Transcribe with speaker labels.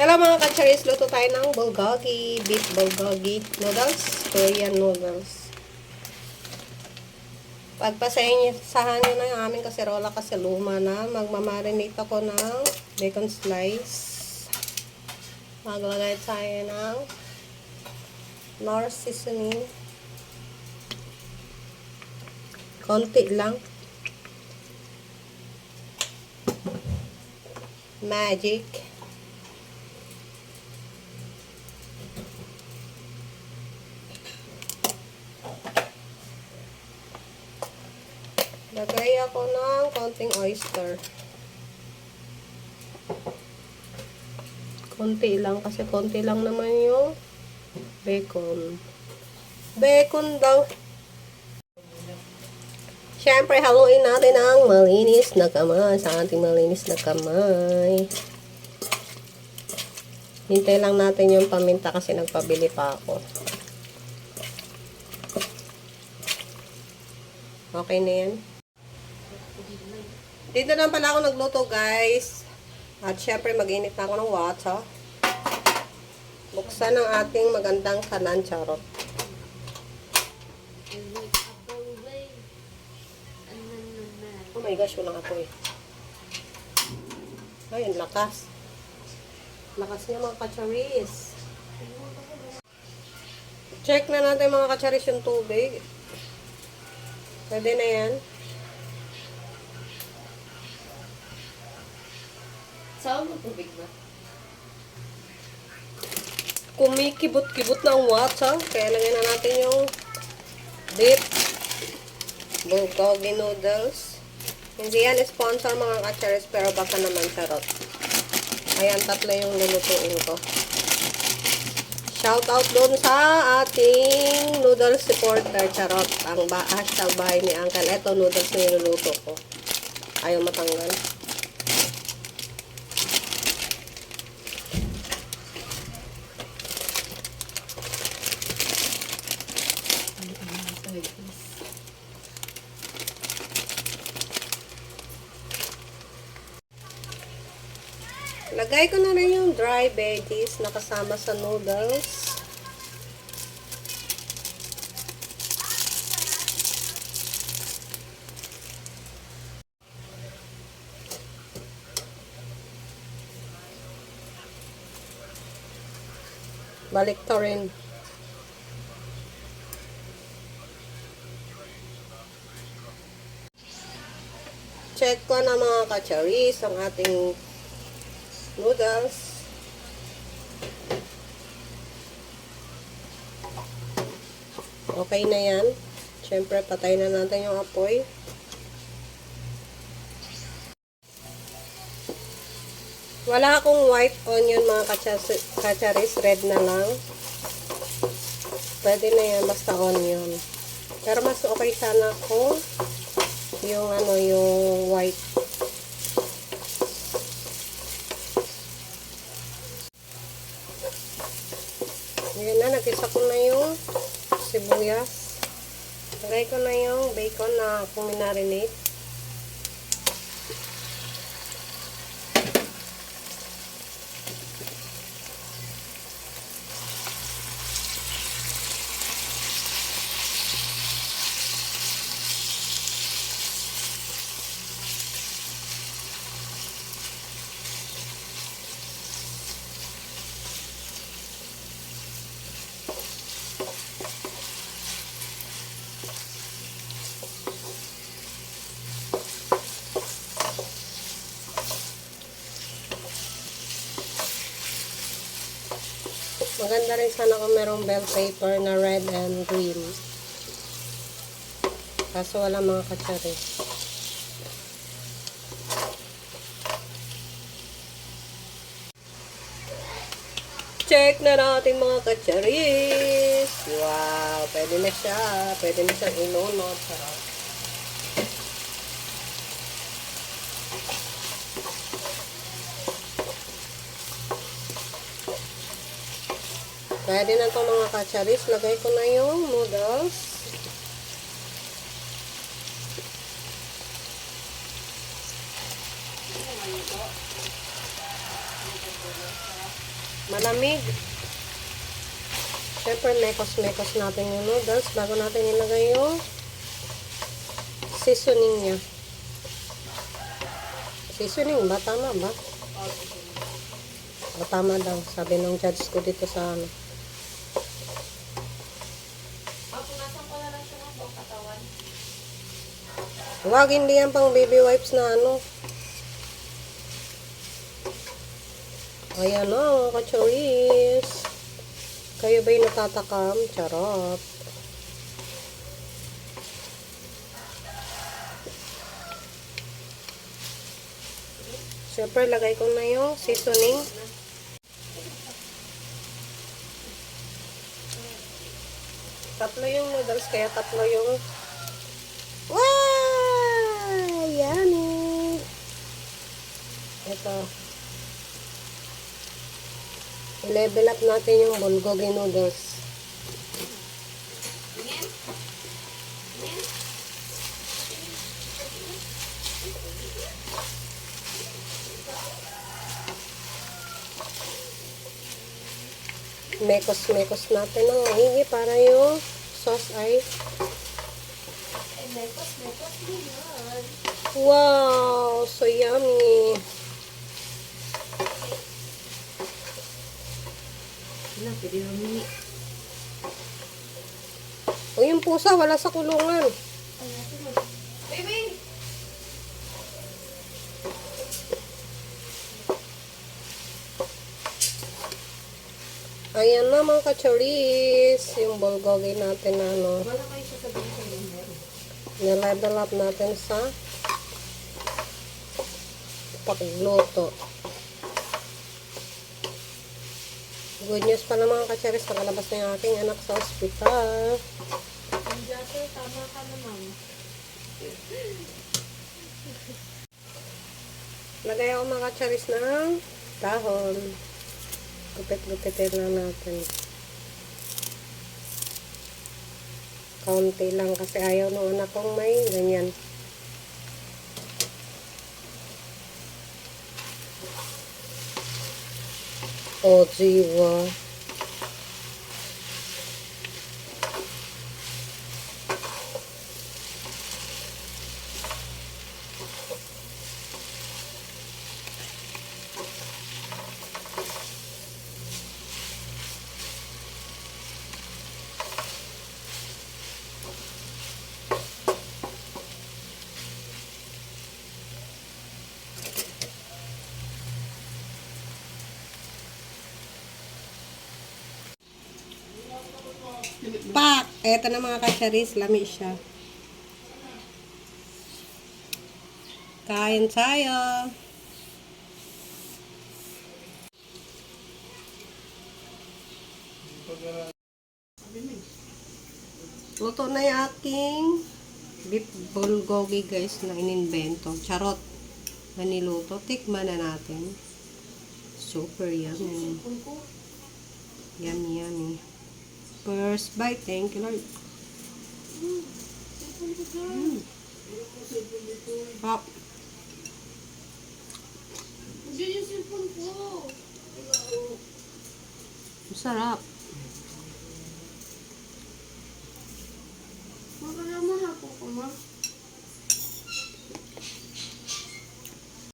Speaker 1: Hello mga kacharis, luto tayo ng bulgogi, beef bulgogi noodles, Korean noodles. Pagpasahan nyo na yung aming kaserola kasi luma na. Magmamarinate ako ng bacon slice. Maglagay tayo ng nor seasoning. Konti lang. Magic. Lagay ako ng konting oyster. Konti lang kasi konti lang naman yung bacon. Bacon daw. Siyempre, haluin natin ang malinis na kamay sa ating malinis na kamay. Hintay lang natin yung paminta kasi nagpabili pa ako. Okay na yan. Dito na pala ako nagluto guys. At syempre mag-init na ako ng water. Buksan ang ating magandang kanan charot. Oh my gosh, walang apoy. Ay, ang lakas. Lakas niya mga kacharis. Check na natin mga kacharis yung tubig. Pwede na yan.
Speaker 2: Saan mo tubig ba?
Speaker 1: Kumikibot-kibot na ang water. Kaya lagyan na natin yung beef bulgogi noodles. Hindi yan sponsor mga kacharis pero baka naman charot. Ayan, tatlo yung lulutuin ko. Shout out doon sa ating noodle supporter charot. Ang ba hashtag bahay ni Uncle. Ito noodles na niluluto ko. Ayaw matanggal. Lagay ko na rin yung dry veggies na kasama sa noodles. Balik to rin. Check ko na mga kacharis ang ating noodles. Okay na yan. Siyempre, patay na natin yung apoy. Wala akong white onion mga kacharis. Red na lang. Pwede na yan, basta onion. Pero mas okay sana kung yung ano, yung white Ayan na, nagisa ko na yung sibuyas. Lagay ko na yung bacon na kuminarinate. Maganda rin sana kung merong bell paper na red and green. Kaso wala mga katsari. Check na natin mga katsaris. Wow, pwede na siya. Pwede na siyang inunod. Sarap. Pwede na itong mga katsaris. Lagay ko na yung noodles. Malamig. Siyempre, mekos-mekos natin yung noodles bago natin ilagay yung seasoning niya. Seasoning ba? Tama ba? O, tama daw. Sabi ng judge ko dito sa ano.
Speaker 2: Ah, punasan ko na lang siya ng buong katawan.
Speaker 1: Huwag, hindi yan pang baby wipes na ano. Ayan o, kachoris. Kayo ba'y natatakam? Charot. Siyempre, lagay ko na yung seasoning. Tatlo yung noodles, kaya tatlo yung Wow! Yummy! Ito. I-level up natin yung bulgogi noodles. Mekos-mekos natin ng mahigi para yung sauce ay wow! So yummy!
Speaker 2: Wala, pwede mamili.
Speaker 1: O yung pusa, wala sa kulungan.
Speaker 2: Baby!
Speaker 1: Ayan na mga kachoris. Yung bulgogi natin na ano.
Speaker 2: Wala kayo sasabihin sa meron.
Speaker 1: Nilevel up natin sa pagluto. Good news pala mga kacharis, nakalabas na yung aking anak sa ospital.
Speaker 2: Jasper, tama ka naman.
Speaker 1: Lagay ako mga kacharis ng dahon. Gupit-gupitin lang natin. Kaunti lang kasi ayaw nung anak kong may ganyan. O, jiwa. Pak! Eto na mga kacharis, lami siya. Kain tayo. Luto na yung aking beef bulgogi guys na inimbento. Charot na niluto. Tikman na natin. Super yummy. Yummy, yummy. First bite. Thank you, Lord. Mm. Pop. Masarap.